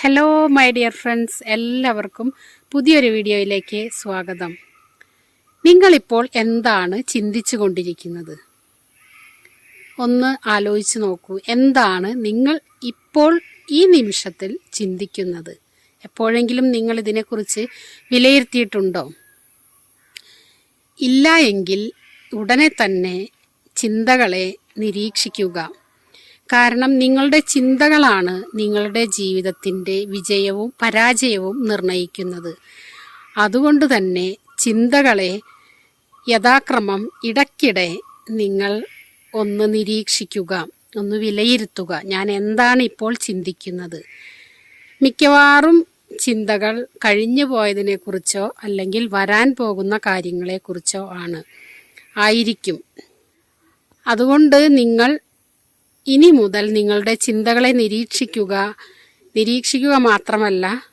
Hello my dear friends എല്ലാവർക്കും പുതിയൊരു വീഡിയോയിലേക്ക് സ്വാഗതം. നിങ്ങളിപ്പോൾ എന്താണ് ചിന്തിച്ചു കൊണ്ടിരിക്കുന്നത് ഒന്ന് ആലോചിച്ച് നോക്കൂ. എന്താണ് നിങ്ങൾ ഇപ്പോൾ ഈ നിമിഷത്തിൽ ചിന്തിക്കുന്നത്? എപ്പോഴെങ്കിലും നിങ്ങൾ ഇതിനെക്കുറിച്ച് വിലയിരുത്തിയിട്ടുണ്ടോ? ഇല്ല എങ്കിൽ ഉടനെ തന്നെ ചിന്തകളെ നിരീക്ഷിക്കുക. കാരണം നിങ്ങളുടെ ചിന്തകളാണ് നിങ്ങളുടെ ജീവിതത്തിന്റെ വിജയവും പരാജയവും നിർണയിക്കുന്നത്. അതുകൊണ്ട് തന്നെ ചിന്തകളെ യഥാക്രമം ഇടയ്ക്കിടെ നിങ്ങൾ ഒന്ന് നിരീക്ഷിക്കുക ഒന്ന് വിലയിരുത്തുക. ഞാൻ എന്താണ് ഇപ്പോൾ ചിന്തിക്കുന്നത്? മിക്കവാറും ചിന്തകൾ കഴിഞ്ഞു പോയതിനെക്കുറിച്ചോ അല്ലെങ്കിൽ വരാൻ പോകുന്ന കാര്യങ്ങളെക്കുറിച്ചോ ആണ്. ആയിരിക്കും. അതുകൊണ്ട് നിങ്ങൾ ഇനി മുതൽ നിങ്ങളുടെ ചിന്തകളെ നിരീക്ഷിക്കുക. നിരീക്ഷിക്കുക മാത്രമല്ല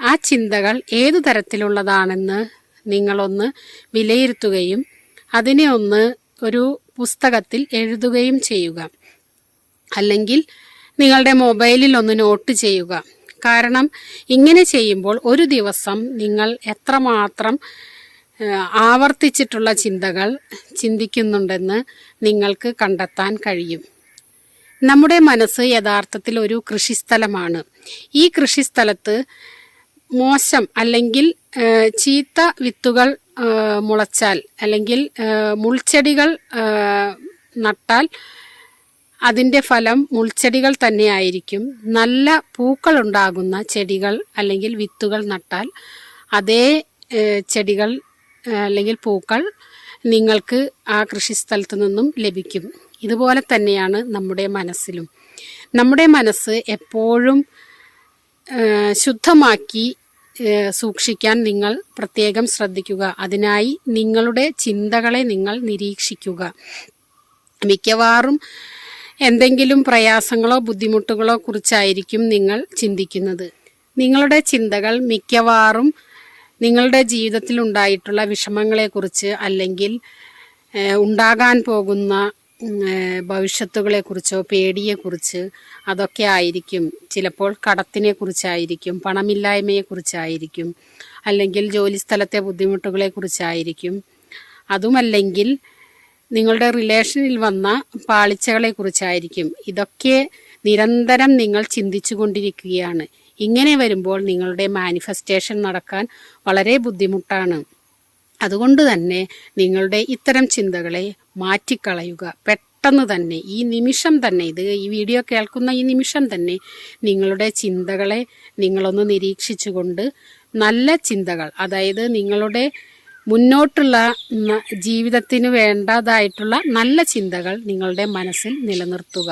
ആ ചിന്തകൾ ഏതു തരത്തിലുള്ളതാണെന്ന് നിങ്ങളൊന്ന് വിലയിരുത്തുകയും അതിനെ ഒന്ന് ഒരു പുസ്തകത്തിൽ എഴുതുകയും ചെയ്യുക. അല്ലെങ്കിൽ നിങ്ങളുടെ മൊബൈലിൽ ഒന്ന് നോട്ട് ചെയ്യുക. കാരണം ഇങ്ങനെ ചെയ്യുമ്പോൾ ഒരു ദിവസം നിങ്ങൾ എത്രമാത്രം ആവർത്തിച്ചിട്ടുള്ള ചിന്തകൾ ചിന്തിക്കുന്നുണ്ടെന്ന് നിങ്ങൾക്ക് കണ്ടെത്താൻ കഴിയും. നമ്മുടെ മനസ്സ് യഥാർത്ഥത്തിൽ ഒരു കൃഷിസ്ഥലമാണ്. ഈ കൃഷിസ്ഥലത്ത് മോശം അല്ലെങ്കിൽ ചീത്ത വിത്തുകൾ മുളച്ചാൽ അല്ലെങ്കിൽ മുൾച്ചെടികൾ നട്ടാൽ അതിന്റെ ഫലം മുൾച്ചെടികൾ തന്നെയായിരിക്കും നല്ല പൂക്കൾ ഉണ്ടാകുന്ന ചെടികൾ അല്ലെങ്കിൽ വിത്തുകൾ നട്ടാൽ അതേ ചെടികൾ അല്ലെങ്കിൽ പൂക്കൾ നിങ്ങൾക്ക് ആ കൃഷിസ്ഥലത്തു നിന്നും ലഭിക്കും. ഇതുപോലെ തന്നെയാണ് നമ്മുടെ മനസ്സിലും. നമ്മുടെ മനസ്സ് എപ്പോഴും ശുദ്ധമാക്കി സൂക്ഷിക്കാൻ നിങ്ങൾ പ്രത്യേകം ശ്രദ്ധിക്കുക. അതിനായി നിങ്ങളുടെ ചിന്തകളെ നിങ്ങൾ നിരീക്ഷിക്കുക. മിക്കവാറും എന്തെങ്കിലും പ്രയാസങ്ങളോ ബുദ്ധിമുട്ടുകളോ കുറിച്ചായിരിക്കും നിങ്ങൾ ചിന്തിക്കുന്നത്. നിങ്ങളുടെ ചിന്തകൾ മിക്കവാറും നിങ്ങളുടെ ജീവിതത്തിൽ ഉണ്ടായിട്ടുള്ള വിഷമങ്ങളെക്കുറിച്ച് അല്ലെങ്കിൽ ഉണ്ടാകാൻ പോകുന്ന ഭവിഷ്യത്തുകളെക്കുറിച്ചോ പേടിയെക്കുറിച്ച് അതൊക്കെ ആയിരിക്കും. ചിലപ്പോൾ കടത്തിനെ കുറിച്ചായിരിക്കും പണമില്ലായ്മയെക്കുറിച്ചായിരിക്കും അല്ലെങ്കിൽ ജോലിസ്ഥലത്തെ ബുദ്ധിമുട്ടുകളെക്കുറിച്ചായിരിക്കും. അതുമല്ലെങ്കിൽ നിങ്ങളുടെ റിലേഷനിൽ വന്ന പാളിച്ചകളെക്കുറിച്ചായിരിക്കും. ഇതൊക്കെ നിരന്തരം നിങ്ങൾ ചിന്തിച്ചു കൊണ്ടിരിക്കുകയാണ് ഇങ്ങനെ വരുമ്പോൾ നിങ്ങളുടെ മാനിഫെസ്റ്റേഷൻ നടക്കാൻ വളരെ ബുദ്ധിമുട്ടാണ്. അതുകൊണ്ട് തന്നെ നിങ്ങളുടെ ഇത്തരം ചിന്തകളെ മാറ്റിക്കളയുക. പെട്ടെന്ന് തന്നെ ഈ നിമിഷം തന്നെ ഇത് ഈ വീഡിയോ കേൾക്കുന്ന ഈ നിമിഷം തന്നെ നിങ്ങളുടെ ചിന്തകളെ നിങ്ങളൊന്ന് നിരീക്ഷിച്ചുകൊണ്ട് നല്ല ചിന്തകൾ അതായത് നിങ്ങളുടെ മുന്നോട്ടുള്ള ജീവിതത്തിന് വേണ്ടതായിട്ടുള്ള നല്ല ചിന്തകൾ നിങ്ങളുടെ മനസ്സിൽ നിലനിർത്തുക.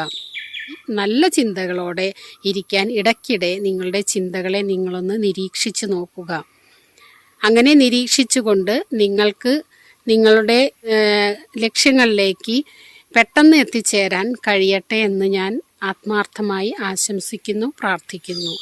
നല്ല ചിന്തകളോടെ ഇരിക്കാൻ ഇടയ്ക്കിടെ നിങ്ങളുടെ ചിന്തകളെ നിങ്ങളൊന്ന് നിരീക്ഷിച്ചു നോക്കുക. അങ്ങനെ നിരീക്ഷിച്ചുകൊണ്ട് നിങ്ങൾക്ക് നിങ്ങളുടെ ലക്ഷ്യങ്ങളിലേക്ക് പെട്ടെന്ന് എത്തിച്ചേരാൻ കഴിയട്ടെ എന്ന് ഞാൻ ആത്മാർത്ഥമായി ആശംസിക്കുന്നു പ്രാർത്ഥിക്കുന്നു.